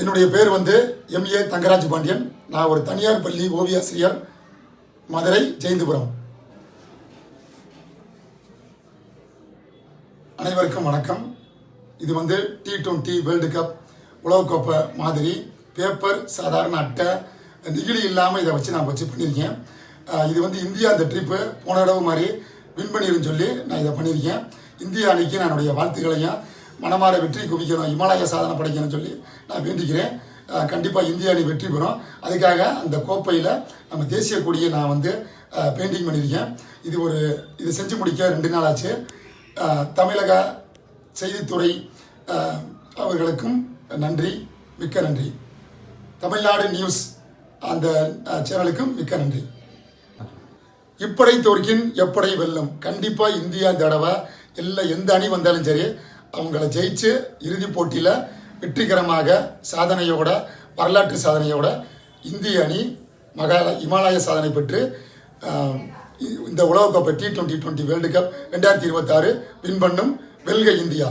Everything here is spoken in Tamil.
என்னுடைய பேர் வந்து எம்ஏ தங்கராஜ் பாண்டியன். நான் ஒரு தனியார் பள்ளி ஓவியாசிரியர் மதுரை ஜெயந்திபுரம். அனைவருக்கும் வணக்கம். இது வந்து டி டுவெண்ட்டி வேர்ல்டு கப் உலகக்கோப்பை மாதிரி பேப்பர் சாதாரண அட்டை நெகிழி இல்லாமல் இதை வச்சு நான் வச்சு பண்ணியிருக்கேன். இது வந்து இந்தியா அந்த ட்ரிப்பு போன தடவை மாதிரி வின் பண்ணிருன்னு சொல்லி நான் இதை பண்ணியிருக்கேன். இந்திய அணிக்கு நான் என்னுடைய வாழ்த்துக்களையும் மனமாற வெற்றி குவிக்கணும் இமாலய சாதனை படைக்கணும்னு சொல்லி நான் வேண்டிக்கிறேன். கண்டிப்பாக இந்திய அணி வெற்றி பெறும். அதுக்காக அந்த கோப்பையில் நம்ம தேசிய கொடியை நான் வந்து பெயிண்டிங் பண்ணியிருக்கேன். இது ஒரு இது செஞ்சு முடிக்க ரெண்டு நாள் ஆச்சு. தமிழக செய்தித்துறை அவர்களுக்கும் நன்றி மிக்க நன்றி. தமிழ்நாடு நியூஸ் அந்த சேனலுக்கும் மிக்க நன்றி. இப்படை தோற்கின் எப்படை வெல்லும். கண்டிப்பாக இந்தியா தடவை இல்லை எந்த அணி வந்தாலும் சரி அவங்கள ஜெயிச்சு இறுதிப் போட்டியில் வெற்றிகரமாக சாதனையோட வரலாற்று சாதனையோட இந்திய அணி மகால இமாலய சாதனை பெற்று இந்த உலகக்கோப்பை T twenty twenty world cup ரெண்டாயிரத்தி இருபத்தாறு வின் பண்ணும் வெல்க இந்தியா.